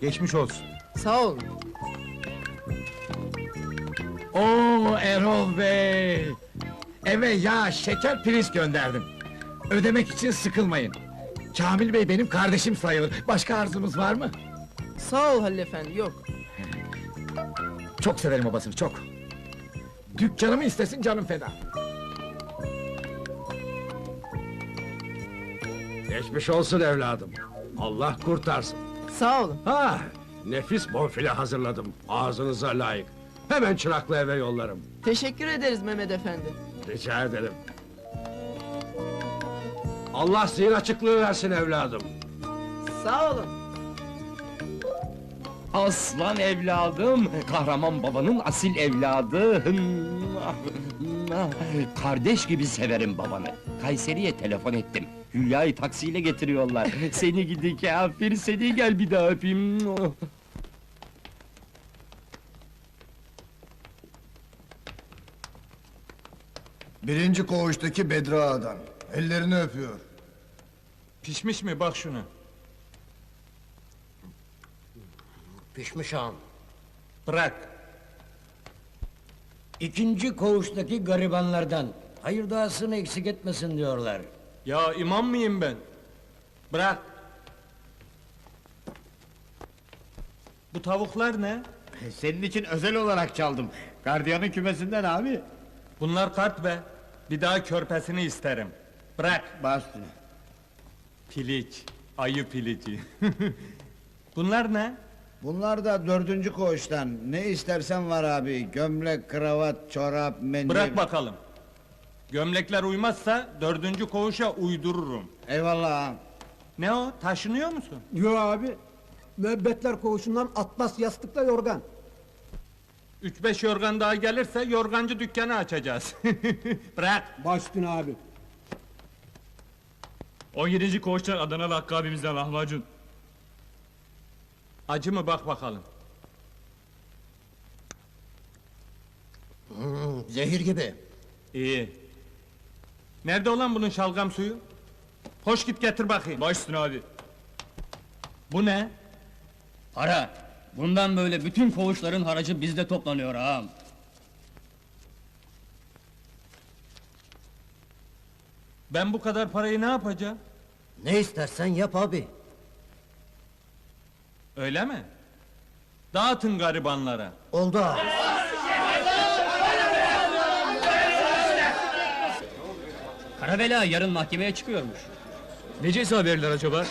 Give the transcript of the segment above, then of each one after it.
Geçmiş olsun. Sağ olun. Oo Erol Bey! Eve yağ, şeker, priz gönderdim. Ödemek için sıkılmayın. Kamil Bey benim kardeşim sayılır. Başka arzunuz var mı? Sağ ol Halil efendi, yok. Çok severim babasını, çok. Dükkanımı istesin canım feda. Geçmiş olsun evladım. Allah kurtarsın. Sağ olun. Ha, nefis bonfile hazırladım. Ağzınıza layık. Hemen çıraklı eve yollarım. Teşekkür ederiz Mehmet efendi. Rica ederim. Allah zihin açıklığı versin evladım. Sağ olun. Aslan evladım, kahraman babanın asil evladı. Kardeş gibi severim babanı. Kayseri'ye telefon ettim. Hülya'yı taksiyle getiriyorlar. seni gidi kafir, seni gel bir daha öpeyim. Birinci koğuştaki Bedri Ağa'dan. Ellerini öpüyor. Pişmiş mi bak şuna. Pişmiş ağam. Bırak. İkinci koğuştaki garibanlardan. Hayır duasını eksik etmesin diyorlar. Ya imam mıyım ben? Bırak. Bu tavuklar ne? Senin için özel olarak çaldım. Gardiyanın kümesinden abi. Bunlar kart be. Bir daha körpesini isterim. Bırak. Bastı. Piliç. Ayı pilici. Bunlar ne? Bunlar da dördüncü koğuştan. Ne istersen var abi. Gömlek, kravat, çorap, mendil. Bırak bakalım. Gömlekler uymazsa dördüncü koğuşa uydururum. Eyvallah ağam. Ne o? Taşınıyor musun? Yo abi. Müebbetler koğuşundan atlas yastıkla yorgan. Üç beş yorgan daha gelirse yorgancı dükkanı açacağız. Bırak. Baş üstüne abi. 17. koğuştan Adanalı Hakkı abimizden lahmacun. Acı mı bak bakalım. Zehir gibi. İyi. Nerede olan bunun şalgam suyu? Hoş git getir bakayım. Baş üstüne abi. Bu ne? Para! Bundan böyle bütün koğuşların haracı bizde toplanıyor ağam. Ben bu kadar parayı ne yapacağım? Ne istersen yap abi. Öyle mi? Dağıtın garibanlara. Oldu Karabela yarın mahkemeye çıkıyormuş. Ne ceza verirler acaba?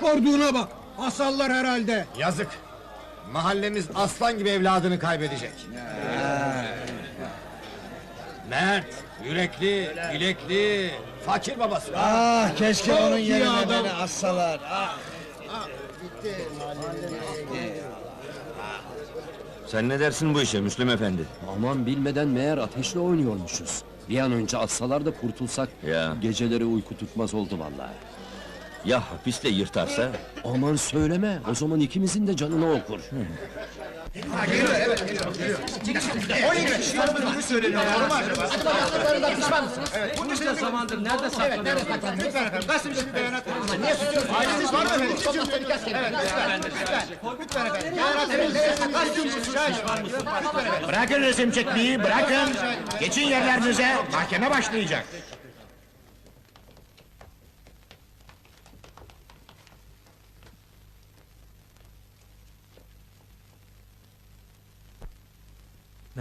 Sorduğuna bak. Asallar herhalde. Yazık. Mahallemiz aslan gibi evladını kaybedecek. Mert, yürekli, bilekli, fakir babası. Ah keşke onun yerine beni assalar. Ah. Sen ne dersin bu işe Müslüm efendi? Aman bilmeden meğer ateşle oynuyormuşuz. Bir an önce assalar da kurtulsak, Ya. geceleri uyku tutmaz oldu vallahi. Ya hapisle yırtarsa? Aman söyleme, o zaman ikimizin de canını okur. Bırakın resim çekmeyi, bırakın! Geçin yerlerinize, mahkeme başlayacak.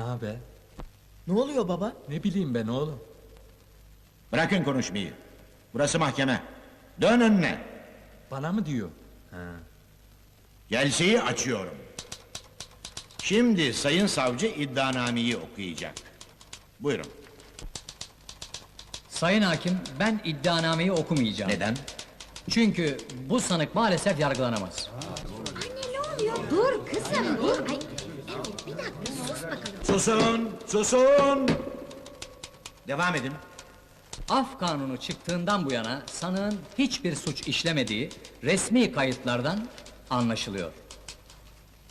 Ne haber? Ne oluyor baba? Ne bileyim ben oğlum. Bırakın konuşmayı. Burası mahkeme. Dön önüne. Bana mı diyor? Gelseyi açıyorum. Şimdi sayın savcı iddianameyi okuyacak. Buyurun. Sayın Hakim, ben iddianameyi okumayacağım. Neden? Çünkü bu sanık maalesef yargılanamaz. Anne ne oluyor? Dur kızım dur. Ay, evet bir dakika sus bakalım. Susun, susun! Devam edin. Af kanunu çıktığından bu yana sanığın hiçbir suç işlemediği resmi kayıtlardan anlaşılıyor.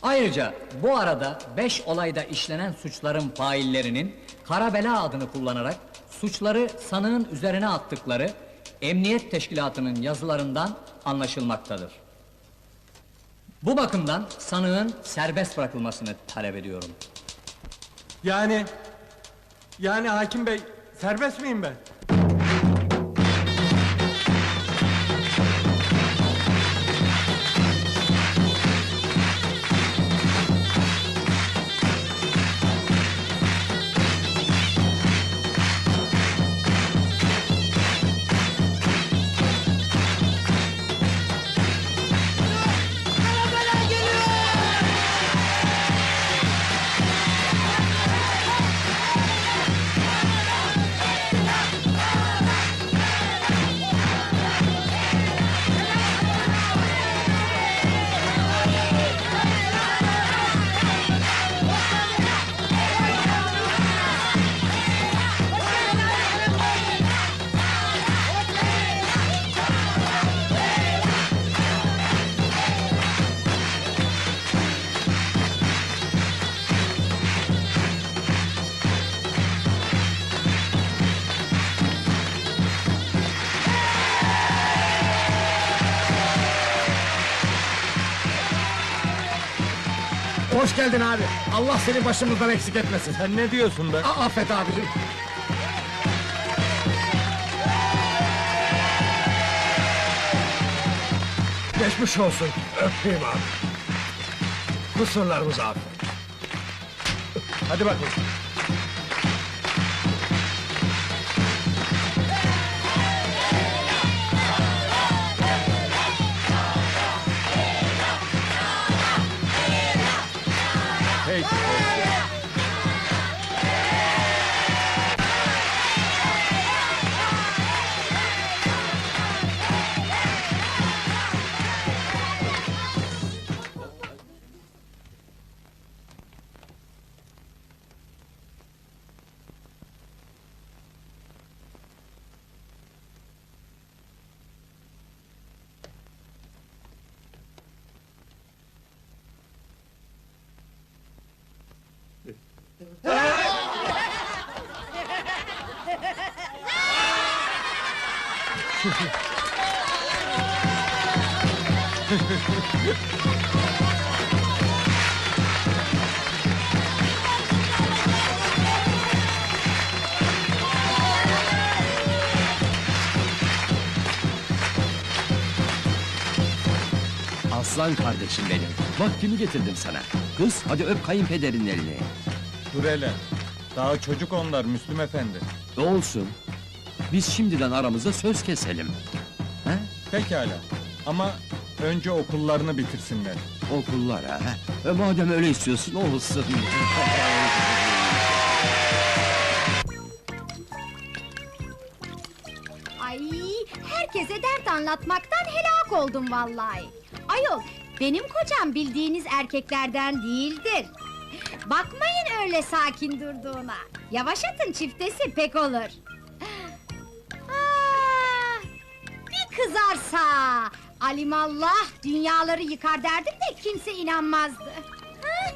Ayrıca bu arada beş olayda işlenen suçların faillerinin Karabela adını kullanarak suçları sanığın üzerine attıkları Emniyet Teşkilatı'nın yazılarından anlaşılmaktadır. Bu bakımdan sanığın serbest bırakılmasını talep ediyorum. Yani... Yani hakim bey, serbest miyim ben? Hoş geldin abi. Allah seni başımızdan eksik etmesin. Sen ne diyorsun be? A- affet abicim. Geçmiş olsun. Öpeyim abi. Kusurlarımızı affet. Hadi bakayım. Hey. Aslan kardeşim benim. Bak kimi getirdim sana. Kız hadi öp kayınpederin elini. Dur hele. Daha çocuk onlar Müslüm efendi. Olsun. Biz şimdiden aramızda söz keselim. He? Pekala. Ama önce okullarını bitirsinler. Okullar ha. E, madem öyle istiyorsun olsun. Ay herkese dert anlatmaktan helak oldum vallahi. Ayol benim kocam bildiğiniz erkeklerden değildir. Bakmayın öyle sakin durduğuna. Yavaş atın çiftesi pek olur. Ah, bir kızarsa alimallah dünyaları yıkar derdim de kimse inanmazdı. Hah!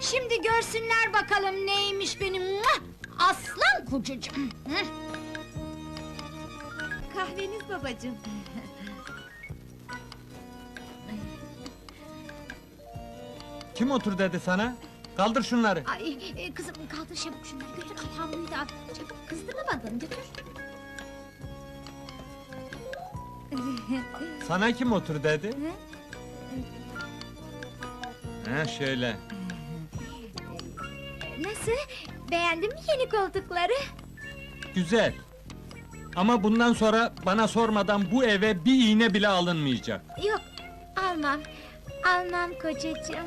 Şimdi görsünler bakalım neymiş benim muah, aslan kucucum. Hı? Kahveniz babacığım. Kim otur dedi sana? Kaldır şunları. Ay e, kızım kaldır çabuk şunları götür al havluyu da al. Çabuk kızdırmadan götür. Sana kim otur dedi? Ha şöyle. Nasıl? Beğendin mi yeni koltukları? Güzel. Ama bundan sonra bana sormadan bu eve bir iğne bile alınmayacak. Yok almam. Almam kocacığım.